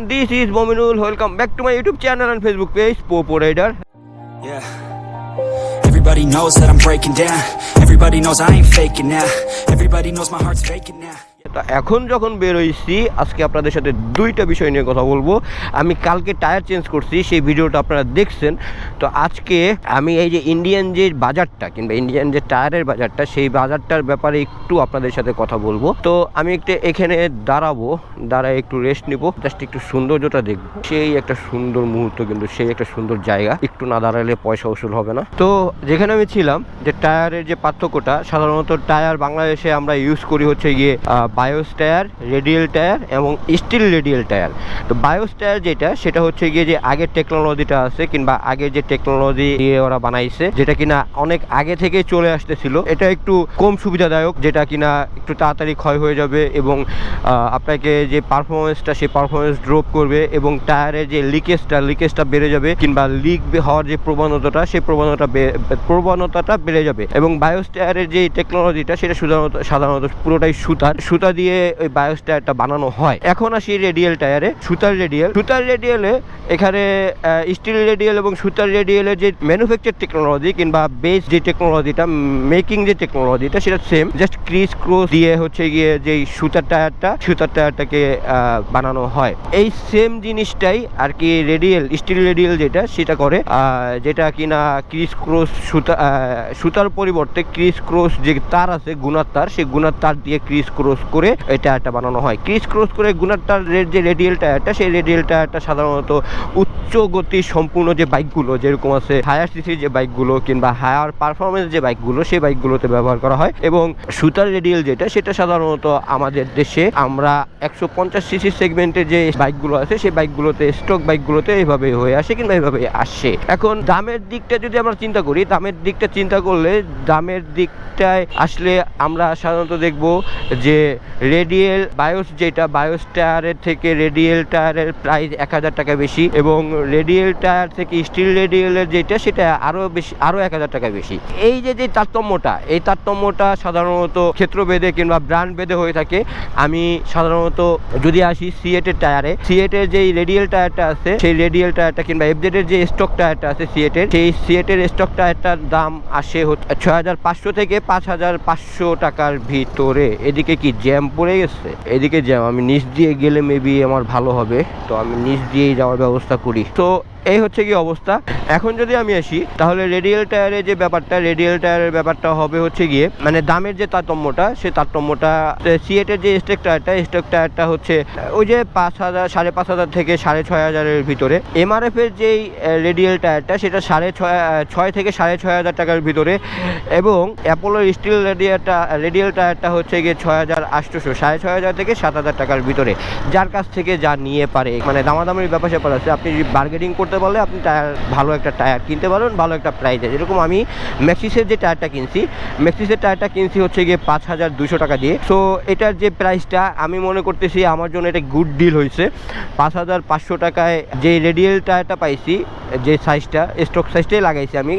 This is Mominul. Welcome back to my YouTube channel and Facebook page, Popo Rider. Yeah. Everybody knows that I'm breaking down. Everybody knows I ain't faking now. Everybody knows my heart's faking now. তো এখন যখন বের হয়েছি আজকে আপনাদের সাথে দুইটা বিষয় নিয়ে কথা বলব। আমি কালকে টায়ার চেঞ্জ করছি, সেই ভিডিওটা আপনারা দেখছেন। তো আজকে আমি এই যে ইন্ডিয়ান যে বাজারটা কিংবা ইন্ডিয়ান যে টায়ারের বাজারটা, সেই বাজারটার ব্যাপারে একটু আপনাদের সাথে কথা বলব। তো আমি একটু এখানে দাঁড়াবো, দাঁড়ায় একটু রেস্ট নিব। জাস্ট একটু সৌন্দর্যটা দেখব। সেই একটা সুন্দর মুহূর্ত কিন্তু, সেই একটা সুন্দর জায়গা। একটু না দাঁড়ালে পয়সা উসুল হবে না। তো যেখানে আমি ছিলাম, যে টায়ারের যে পার্থক্যটা, সাধারণত টায়ার বাংলাদেশে আমরা ইউজ করি হচ্ছে গিয়ে বায়োস টায়ার রেডিয়াল টায়ার এবং স্টিল রেডিয়াল টায়ার। তো বায়োস টায়ার যেটা, সেটা হচ্ছে গিয়ে যে আগের টেকনোলজিটা আছে কিংবা আগের যে টেকনোলজি দিয়ে ওরা বানাইছে, যেটা কিনা অনেক আগে থেকে চলে আসতেছিল, এটা একটু কম সুবিধাদায়ক, যেটা কিনা একটু তাড়াতাড়ি ক্ষয় হয়ে যাবে এবং আপনাকে যে পারফরমেন্সটা সেই পারফরমেন্স ড্রপ করবে এবং টায়ারের যে লিকেজটা লিকেজটা বেড়ে যাবে কিংবা লিক হওয়ার যে প্রবণতাটা, সেই প্রবণতা প্রবণতাটা বেড়ে যাবে। এবং বায়োস টায়ারের যে টেকনোলজিটা, সেটা সাধারণত সাধারণত পুরোটাই সুতার সুতার সুতা দিয়ে ওই বায়োস টায়ারটা বানানো হয়। এখন আসি রেডিয়াল টায়ারে, সুতার রেডিয়াল সুতার রেডিয়ালে এখানে স্টিল রেডিয়াল এবং সুতার রেডিয়ালের যে ম্যানুফ্যাকচার টেকনোলজি কিংবা বেস যে টেকনোলজিটা মেকিং যে টেকনোলজিটা সেটা সেম জাস্ট ক্রিস ক্রোস দিয়ে হচ্ছে গিয়ে যে সুতার টায়ারটা, সুতার টায়ারটাকে বানানো হয়। এই সেম জিনিসটাই আর কি রেডিয়াল স্টিল রেডিয়াল যেটা, সেটা করে। যেটা কিনা ক্রিস ক্রোস সুতা সুতার পরিবর্তে ক্রিস ক্রোস যে তার আছে গুণার তার, সেই গুণার তার দিয়ে ক্রিস ক্রোস করে এই টায়ারটা বানানো হয়। ক্রিস ক্রোস করে গুণার তারের যে রেডিয়াল টায়ারটা, সেই রেডিয়াল টায়ারটা সাধারণত উচ্চ গতি সম্পূর্ণ যে বাইকগুলো, যেরকম আছে হায়ার সিসির যে বাইকগুলো কিংবা হায়ার পারফরমেন্স যে বাইকগুলো, সেই বাইকগুলোতে ব্যবহার করা হয় এবং সুতার রেডিয়াল যেটা, সেটা সাধারণত আমাদের দেশে আমরা একশো পঞ্চাশ সিসির সেগমেন্টের যে বাইকগুলো আছে, সেই বাইকগুলোতে, স্টক বাইকগুলোতে এইভাবে হয়ে আসে কিংবা এইভাবে আসে। এখন দামের দিকটা যদি আমরা চিন্তা করি, দামের দিকটা চিন্তা করলে দামের দিকটায় আসলে আমরা সাধারণত দেখব যে রেডিয়েল বায়োস যেটা, বায়োস টায়ারের থেকে রেডিয়েল টায়ারের প্রাইস এক হাজার টাকা বেশি এবং রেডিয়েল টায়ার থেকে স্টিল রেডিয়েলের যেটা, সেটা আরও বেশি আরও এক হাজার টাকা বেশি। এই যে যে তারতম্যটা, এই তারতম্যটা সাধারণত ক্ষেত্রভেদে কিংবা ব্র্যান্ড ভেদে হয়ে থাকে। আমি সাধারণত যদি আসি সিএটের টায়ারে সিএটের যে রেডিয়েল টায়ারটা আছে, সেই রেডিয়েল টায়ারটা কিংবা এফজেডের যে স্টক টায়ারটা আছে সিএটের সেই সিএটের স্টক টায়ারটার দাম আসে ছয় হাজার পাঁচশো থেকে পাঁচ হাজার পাঁচশো টাকার ভিতরে। এদিকে কি জ্যাম পড়ে গেছে। এদিকে জ্যাম আমি নিচ দিয়ে গেলে মেবি আমার ভালো হবে। তো আমি নিচ দিয়েই যাওয়ার ব্যবস্থা করি। তো এই হচ্ছে কি অবস্থা। এখন যদি আমি আসি, তাহলে রেডিয়াল টায়ারের যে ব্যাপারটা রেডিয়াল টায়ারের ব্যাপারটা হবে হচ্ছে গিয়ে মানে দামের যে তারতম্যটা, সে তারতম্যটা সিএটের যে স্টেক টায়ারটা স্টেক টায়ারটা হচ্ছে, ওই যে পাঁচ হাজার, সাড়ে পাঁচ হাজার থেকে সাড়ে ছয় হাজারের ভিতরে। এমআরএফ এর যেই রেডিয়াল টায়ারটা সেটা সাড়ে ছয় ছয় থেকে সাড়ে ছয় হাজার টাকার ভিতরে। এবং অ্যাপোলোর স্টিল রেডিয়ালটা রেডিয়াল টায়ারটা হচ্ছে গিয়ে ছয় হাজার আটশোশো, সাড়ে ছয় হাজার থেকে সাত হাজার টাকার ভিতরে। যার কাছ থেকে যা নিয়ে পারে মানে দামাদামির ব্যাপার স্যাপার আছে, আপনি যদি বার্গেনিং করতে পারলে আপনি টায়ার, ভালো একটা টায়ার কিনতে পারবেন ভালো একটা প্রাইজে যেরকম আমি ম্যাক্সিসের যে টায়ারটা কিনছি ম্যাক্সিসের টায়ারটা কিনছি হচ্ছে গিয়ে পাঁচ হাজার দুশো টাকা দিয়ে। সো এটার যে প্রাইসটা আমি মনে করতেছি আমার জন্য এটা গুড ডিল হয়েছে। পাঁচ হাজার পাঁচশো টাকায় যে রেডিয়েল টায়ারটা পাইছি যে সাইজটা স্টক সাইজটাই লাগাইছি আমি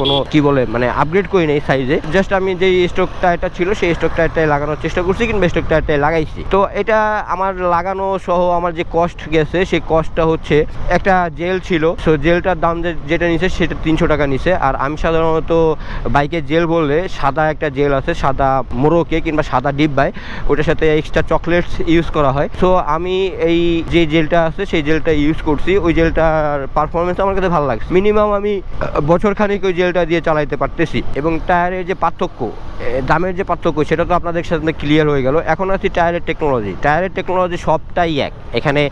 কোনো কি বলে মানে আপগ্রেড করি নাই সাইজে জাস্ট আমি যেই স্টক টায়ারটা ছিল, সেই স্টক টায়ারটাই লাগানোর চেষ্টা করছি কিংবা স্টক টায়ারটাই লাগাইছি। তো এটা আমার লাগানো সহ আমার যে কস্ট গেছে, সেই কস্টটা হচ্ছে একটা জেল ছিল। সো জেলটার দাম যেটা নিছে, সেটা তিনশো টাকা নিছে। আর আমি সাধারণত বাইকের জেল বললে সাদা একটা জেল আছে, সাদা মোরকে কিংবা সাদা ডিব্বায় ওটার সাথে এক্সট্রা চকলেটস ইউজ করা হয়। সো আমি এই যে জেলটা আছে, সেই জেলটা ইউজ করছি। ওই জেলটার পারফরমেন্স আমার কাছে ভালো লাগছে মিনিমাম আমি বছর খানিক ওই জেলটা দিয়ে চালাইতে পারতেছি। এবং টায়ারের যে পার্থক্য দামের যে পার্থক্য, সেটা তো আপনাদের সাথে ক্লিয়ার হয়ে গেল। এখন আছি টায়ারের টেকনোলজি টায়ারের টেকনোলজি সবটাই এক। এখানে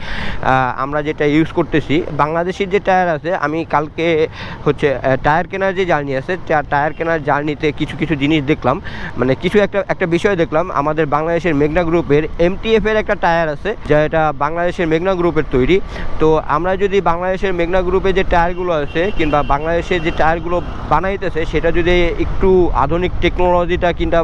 আমরা যেটা ইউজ করতেছি, বাংলাদেশের যে টায়ার আছে, আমি কালকে হচ্ছে টায়ার কেনার যে জার্নি আছে টায়ার কেনার জার্নিতে কিছু কিছু জিনিস দেখলাম। মানে কিছু একটা একটা বিষয় দেখলাম, আমাদের বাংলাদেশের মেঘনা গ্রুপের এমটিএফ এর একটা টায়ার আছে, যেটা বাংলাদেশের মেঘনা গ্রুপের তৈরি। তো আমরা যদি বাংলাদেশের মেঘনা গ্রুপে যে টায়ারগুলো আছে কিংবা বাংলাদেশের যে টায়ারগুলো বানাইতেছে, সেটা যদি একটু আধুনিক টেকনোলজিটা কিংবা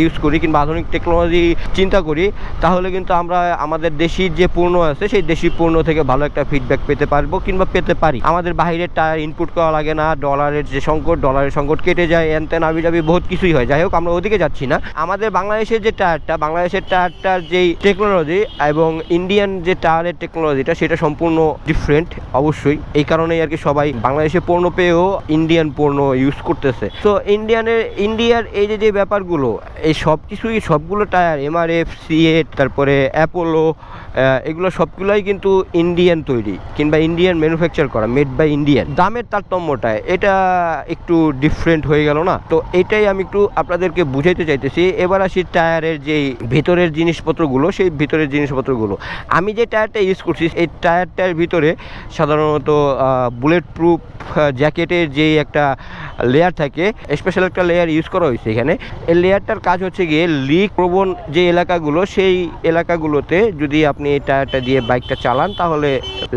ইউজ করি কিংবা আধুনিক টেকনোলজি চিন্তা করি, তাহলে কিন্তু আমরা আমাদের দেশি যে পূর্ণ আছে, সেই দেশি পূর্ণ থেকে ভালো একটা ফিডব্যাক পেতে পারব কিংবা পেতে পারি। আমাদের বাইরের টায়ার ইনপুট করা লাগে না ডলারের যে সংকট ডলারের সংকট কেটে যায়, এনতেন আবি যাবি বহুত কিছুই হয়। যাই হোক, আমরা ওদিকে যাচ্ছি না। আমাদের বাংলাদেশের যে টায়ারটা, বাংলাদেশের টায়ারটার যেই টেকনোলজি এবং ইন্ডিয়ান যে টায়ারের টেকনোলজিটা সেটা সম্পূর্ণ ডিফারেন্ট অবশ্যই। এই কারণেই আর কি সবাই বাংলাদেশে পণ্য পেয়েও ইন্ডিয়ান পণ্য ইউজ করতেছে। তো ইন্ডিয়ানের ইন্ডিয়ার এই যে যে ব্যাপারগুলো, এই সব কিছুই সবগুলো টায়ার এমআরএফ সিএট তারপরে অ্যাপোলো এগুলো সবগুলোই কিন্তু ইন্ডিয়ান তৈরি, কিংবা ইন্ডিয়ান ম্যানুফ্যাকচার করা মেড বাই ইন্ডিয়ান দামের তারতম্যটা, এটা একটু ডিফারেন্ট হয়ে গেল না? তো এটাই আমি একটু আপনাদেরকে বুঝাইতে চাইতেছি। এবার আসি টায়ারের যেই ভিতরের জিনিসপত্রগুলো, সেই ভিতরের জিনিসপত্রগুলো। আমি যে টায়ারটা ইউজ করছি, এই টায়ারটার ভিতরে সাধারণত বুলেট প্রুফ জ্যাকেটের যেই একটা লেয়ার থাকে স্পেশাল একটা লেয়ার ইউজ করা হয়েছে এখানে। এই লেয়ারটার কাজ হচ্ছে গিয়ে লিক প্রবণ যে এলাকাগুলো, সেই এলাকাগুলোতে যদি আপনি এই টায়ারটা দিয়ে বাইকটা চালান, তাহলে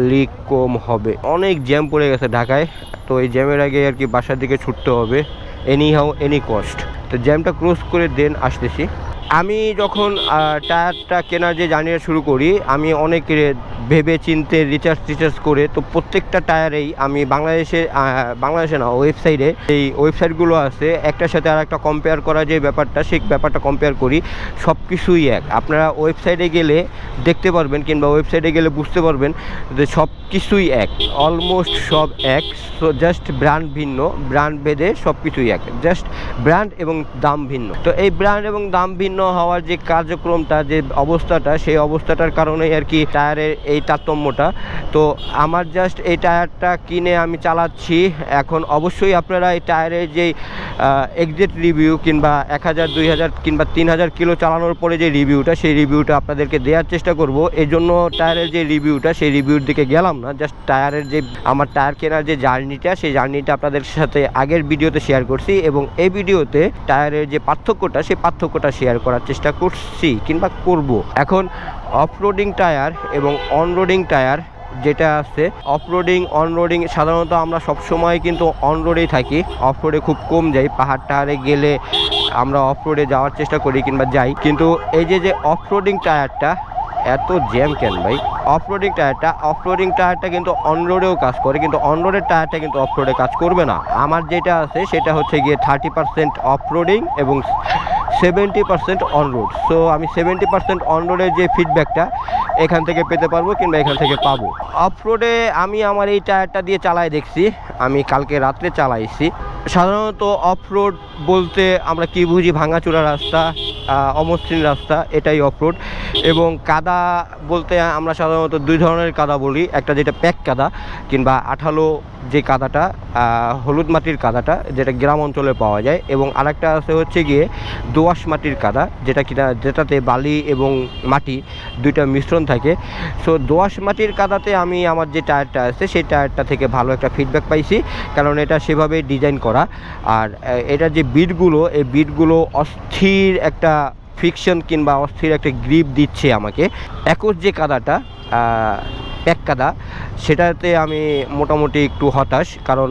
লিক কম হবে। অনেক জ্যাম পড়ে গেছে ঢাকায়, তো এই জ্যামের আগে আর কি বাসার দিকে ছুটতে হবে এনি হাউ এনি কস্ট তো জ্যামটা ক্রস করে দেন আসতেছি। আমি যখন টায়ারটা কেনার যে জার্নিটা শুরু করি, আমি অনেক ভেবে চিনতে রিচার্জ টিচার্জ করে তো প্রত্যেকটা টায়ারেই আমি বাংলাদেশে বাংলাদেশে না ওয়েবসাইটে এই ওয়েবসাইটগুলো আছে, একটার সাথে আর একটা কম্পেয়ার করা যে ব্যাপারটা, সেই ব্যাপারটা কম্পেয়ার করি সব কিছুই এক। আপনারা ওয়েবসাইটে গেলে দেখতে পারবেন কিংবা ওয়েবসাইটে গেলে বুঝতে পারবেন যে সব কিছুই এক। অলমোস্ট সব এক সো জাস্ট ব্র্যান্ড ভিন্ন ব্র্যান্ড ভেদে সব কিছুই এক। জাস্ট ব্র্যান্ড এবং দাম ভিন্ন। তো এই ব্র্যান্ড এবং দাম ভিন্ন হওয়ার যে কার্যক্রমটা, যে অবস্থাটা, সেই অবস্থাটার কারণেই আর কি টায়ারের এই তারতম্যটা। তো আমার জাস্ট এই টায়ারটা কিনে আমি চালাচ্ছি। এখন অবশ্যই আপনারা এই টায়ারের যেই এক্সিট রিভিউ কিংবা এক হাজার, দুই হাজার কিংবা তিন হাজার কিলো চালানোর পরে যে রিভিউটা সেই রিভিউটা আপনাদেরকে দেওয়ার চেষ্টা করব। এই জন্য টায়ারের যে রিভিউটা সেই রিভিউর দিকে গেলাম না। জাস্ট টায়ারের যে, আমার টায়ার কেনার যে জার্নিটা, সেই জার্নিটা আপনাদের সাথে আগের ভিডিওতে শেয়ার করছি এবং এই ভিডিওতে টায়ারের যে পার্থক্যটা, সেই পার্থক্যটা শেয়ার করার চেষ্টা করছি কিংবা করব। এখন অফরোডিং টায়ার এবং অনরোডিং টায়ার যেটা আছে অফরোডিং অনরোডিং সাধারণত আমরা সব সময় কিন্তু অনরোডেই থাকি। অফরোডে খুব কম যাই, পাহাড় টাহাড়ে গেলে আমরা অফরোডে যাওয়ার চেষ্টা করি কিংবা যাই। কিন্তু এই যে যে অফরোডিং টায়ারটা এত জ্যাম কেন ভাই? অফরোডিং টায়ারটা অফরোডিং টায়ারটা কিন্তু অনরোডেও কাজ করে, কিন্তু অনরোডের টায়ারটা কিন্তু অফরোডে কাজ করবে না। আমার যেটা আছে, সেটা হচ্ছে গিয়ে থার্টি পার্সেন্ট অফরোডিং এবং সেভেন্টি পার্সেন্ট অনরোড সো আমি সেভেন্টি পার্সেন্ট অনরোডের যে ফিডব্যাকটা এখান থেকে পেতে পারব কিংবা এখান থেকে পাবো। অফরোডে আমি আমার এই টায়ারটা দিয়ে চালাই দেখছি। আমি কালকে রাত্রে চালাইছি। সাধারণত অফরোড বলতে আমরা কি বুঝি? ভাঙাচোরা রাস্তা অমসৃণ রাস্তা, এটাই অফরোড এবং কাদা বলতে আমরা সাধারণত দুই ধরনের কাদা বলি। একটা যেটা প্যাক কাদা কিংবা আঠালো যে কাদাটা হলুদ মাটির কাদাটা, যেটা গ্রাম অঞ্চলে পাওয়া যায়। এবং আরেকটা আছে হচ্ছে গিয়ে দোআঁশ মাটির কাদা, যেটা কিনা, যেটাতে বালি এবং মাটি দুইটা মিশ্রণ থাকে। সো দোআঁশ মাটির কাদাতে আমি আমার যে টায়ারটা আছে, সেই টায়ারটা থেকে ভালো একটা ফিডব্যাক পাইছি। কারণ এটা সেভাবে ডিজাইন করা। আর এটার যে বিটগুলো এই বিটগুলো অস্থির একটা ফিকশন কিংবা অস্থির একটা গ্রিপ দিচ্ছে আমাকে। একুশ যে কাদাটা প্যাক কাদা। সেটাতে আমি মোটামুটি একটু হতাশ, কারণ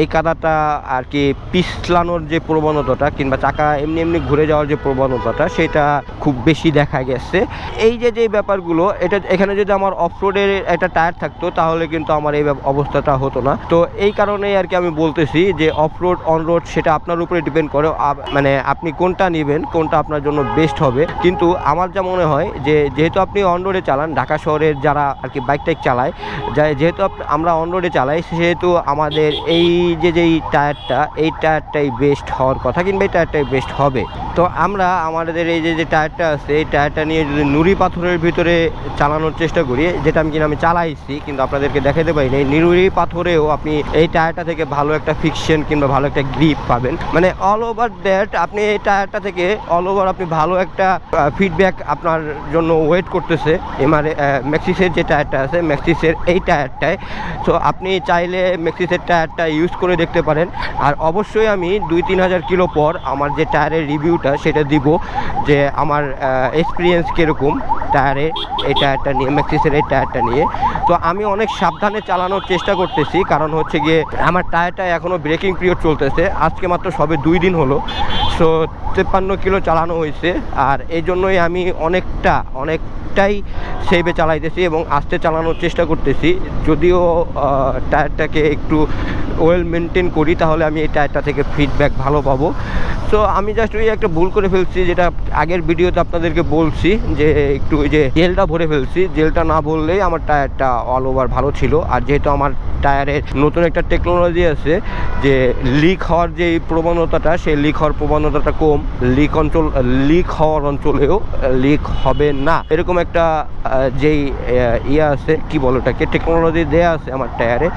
এই কাদাটা আর কি পিছলানোর যে প্রবণতাটা কিংবা চাকা এমনি এমনি ঘুরে যাওয়ার যে প্রবণতাটা, সেটা খুব বেশি দেখা গেছে। এই যে যে ব্যাপারগুলো, এটা এখানে যদি আমার অফরোডের একটা টায়ার থাকতো, তাহলে কিন্তু আমার এই অবস্থাটা হতো না। তো এই কারণেই আর কি আমি বলতেছি যে অফ অফরোড, অনরোড, সেটা আপনার উপরে ডিপেন্ড করে মানে আপনি কোনটা নেবেন, কোনটা আপনার জন্য বেস্ট হবে। কিন্তু আমার যা মনে হয় যে, যেহেতু আপনি অনরোডে চালান, ঢাকা শহরের যারা আর কি বাইক টাইক চালায়। যা- যেহেতু আমরা অনরোডে চালাই, সেহেতু আমাদের এই যে, যেই টায়ারটা এই টায়ারটাই বেস্ট হওয়ার কথা কিংবা এই টায়ারটাই বেস্ট হবে। তো আমরা আমাদের এই যে যে টায়ারটা আছে, এই টায়ারটা নিয়ে যদি নুড়ি পাথরের ভিতরে চালানোর চেষ্টা করি, যেটা আমি কিনা আমি চালাইছি, কিন্তু আপনাদেরকে দেখাতে পারিনি এই নুড়ি পাথরেও আপনি এই টায়ারটা থেকে ভালো একটা ফিকশন কিংবা ভালো একটা গ্রিপ পাবেন। মানে অল ওভার দ্যাট আপনি এই টায়ারটা থেকে অল ওভার আপনি ভালো একটা ফিডব্যাক আপনার জন্য ওয়েট করতেছে, এমআর ম্যাক্সিসের যে টায়ারটা আছে ম্যাক্সিসের এই টায়ারটায়। সো আপনি চাইলে ম্যাক্সিসের টায়ারটা ইউজ করে দেখতে পারেন। আর অবশ্যই আমি দুই তিন হাজার কিলো পর আমার যে টায়ারের রিভিউটা রিভিউটা সেটা দিব যে আমার এক্সপিরিয়েন্স কীরকম টায়ারে এই টায়ারটা নিয়ে, ম্যাক্সিসের এই টায়ারটা নিয়ে। তো আমি অনেক সাবধানে চালানোর চেষ্টা করতেছি, কারণ হচ্ছে গিয়ে আমার টায়ারটা এখনও ব্রেকিং পিরিয়ড চলতেছে। আজকে মাত্র সবে দুই দিন হলো। সো, তেপ্পান্ন কিলো চালানো হয়েছে। আর এই জন্যই আমি অনেকটা, অনেকটাই সেভে চালাইতেছি এবং আস্তে চালানোর চেষ্টা করতেছি। যদিও টায়ারটাকে একটু ওয়েল মেনটেন করি, তাহলে আমি এই টায়ারটা থেকে ফিডব্যাক ভালো পাবো। তো আমি জাস্ট ওই একটা ভুল করে ফেলছি, যেটা আগের ভিডিওতে আপনাদেরকে বলছি, যে একটু ওই যে জেলটা ভরে ফেলছি। জেলটা না ভরলেই আমার টায়ারটা অল ওভার ভালো ছিল। আর যেহেতু আমার টায়ারের নতুন একটা টেকনোলজি আছে, যে লিক হওয়ার যে প্রবণতাটা, সেই লিক হওয়ার প্রবণতাটা কম। লিক অঞ্চল লিক হওয়ার অঞ্চলেও লিক হবে না। এরকম একটা যেই ইয়ে আছে, কি বলো ওটাকে টেকনোলজি দেয়া আছে আমার টায়ারে।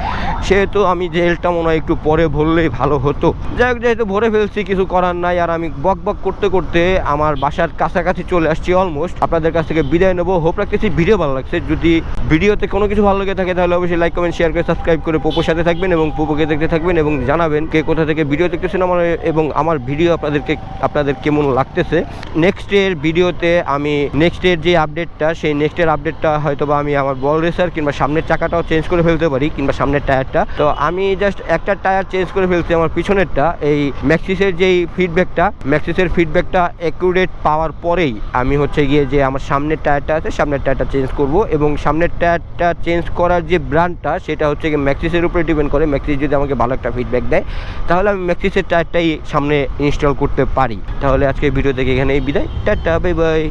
সেহেতু আমি জেলটা মনে হয় একটু পরে ভরলেই ভালো হতো। যাই হোক, যেহেতু ভরে ফেলছি, কিছু করার নাই আর আমি বক বক করতে করতে আমার বাসার কাছাকাছি চলে আসছি অলমোস্ট আপনাদের কাছ থেকে বিদায় নেব। হোপ রাখতেছি ভিডিও ভালো লাগছে। যদি ভিডিওতে কোনো কিছু ভালো লেগে থাকে, তাহলে অবশ্যই লাইক কমেন্ট শেয়ার করে সাবস্ক্রাইব করে পোপোর সাথে থাকবেন এবং পোপোকে দেখতে থাকবেন এবং জানাবেন কে কোথা থেকে ভিডিও দেখতেছেন আমার এবং আমার ভিডিও আপনাদেরকে, আপনাদের কেমন লাগতেছে। নেক্সট এর ভিডিওতে আমি নেক্সট এর যে আপডেটটা সেই নেক্সট এর আপডেটটা হয়তো বা আমি আমার বল রেসার কিংবা সামনের চাকাটাও চেঞ্জ করে ফেলতে পারি, কিংবা সামনের টায়ারটা। তো আমি জাস্ট একটা টায়ার চেঞ্জ করে ফেলছি আমার পিছনেরটা। এই ম্যাক্সিসের যেই ফিডব্যাকটা ম্যাক্সিসের ফিডব্যাকটা অ্যাকুরেট পাওয়ার পরেই আমি হচ্ছে গিয়ে যে আমার সামনের টায়ারটা আছে, সামনের টায়ারটা চেঞ্জ করব এবং সামনের টায়ারটা চেঞ্জ করার যে ব্র্যান্ডটা সেটা হচ্ছে গিয়ে ম্যাক্সিসের উপরে ডিপেন্ড করে। ম্যাক্সিস যদি আমাকে ভালো একটা ফিডব্যাক দেয়, তাহলে আমি ম্যাক্সিসের টায়ারটাই সামনে ইনস্টল করতে পারি। তাহলে আজকে ভিডিও থেকে এখানেই বিদায়। Tata bye bye